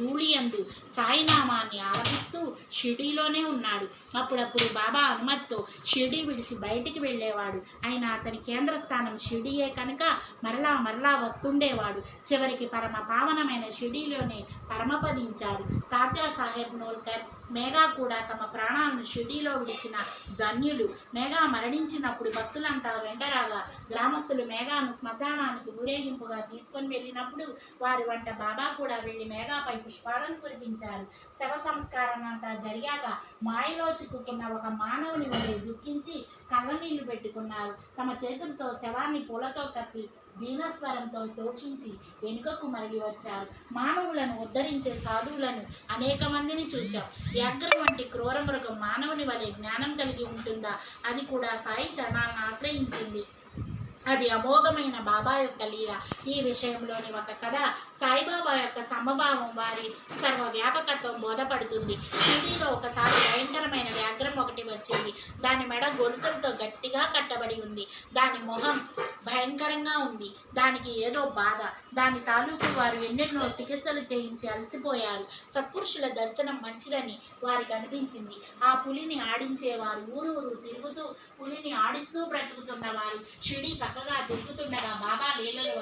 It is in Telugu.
ధూళి అందు సాయినామాన్ని ఆలపిస్తూ షిరిడీలోనే ఉన్నాడు. అప్పుడప్పుడు బాబా అనుమతితో షిరిడీ విడిచి బయటికి వెళ్ళేవాడు. ఆయన అతని కేంద్ర స్థానం షిరిడీయే కనుక మరలా మరలా వస్తుండేవాడు. చివరికి పరమ పావనమైన షిరిడీలోనే పరమపదించాడు. తాత్యా సాహెబ్ నోల్కర్ మేఘా కూడా తమ ప్రాణాలను షిరిడీలో విడిచిన ధన్యులు. మేఘా మరణించినప్పుడు భక్తులంతా గ్రామస్తులు మేఘాను శ్మశానానికి ఊరేగింపుగా తీసుకొని వెళ్ళినప్పుడు వారి వంట బాబా కూడా వెళ్ళి మేఘాపై పుష్పాలను కురిపించారు. శవ సంస్కారం అంతా జరిగాక మాయలో చిక్కుకున్న ఒక మానవుని వలె దుఃఖించి కళ్ళనీళ్ళు పెట్టుకున్నారు. తమ చేతులతో శవాన్ని పూలతో కప్పి దీనస్వరంతో శోకించి వెనుకకు మరలి వచ్చారు. మానవులను ఉద్ధరించే సాధువులను అనేక మందిని చూశాం. వ్యాఘ్రం వంటి క్రూర మృగం మానవుని వలె జ్ఞానం కలిగి ఉంటుందా? అది కూడా సాయి చరణాలను ఆశ్రయించింది. అది అమోఘమైన బాబా యొక్క లీల. ఈ విషయంలోని ఒక కథ సాయిబాబా యొక్క సమభావం వారి సర్వవ్యాపకత్వం బోధపడుతుంది. షిరిడీలో ఒకసారి భయంకరమైన వచ్చింది దాని మెడ గొలుసులతో గట్టిగా కట్టబడి ఉంది. దాని మొహం భయంకరంగా ఉంది. దానికి ఏదో బాధ. దాని తాలూకు వారు ఎన్నెన్నో చికిత్సలు చేయించి అలసిపోయారు. సత్పురుషుల దర్శనం మంచిదని వారికి అనిపించింది. ఆ పులిని ఆడించేవారు ఊరూరు తిరుగుతూ పులిని ఆడిస్తూ బ్రతుకుతున్నవారు. షిడి పక్కగా తిరుగుతుండగా బాబా లీలలు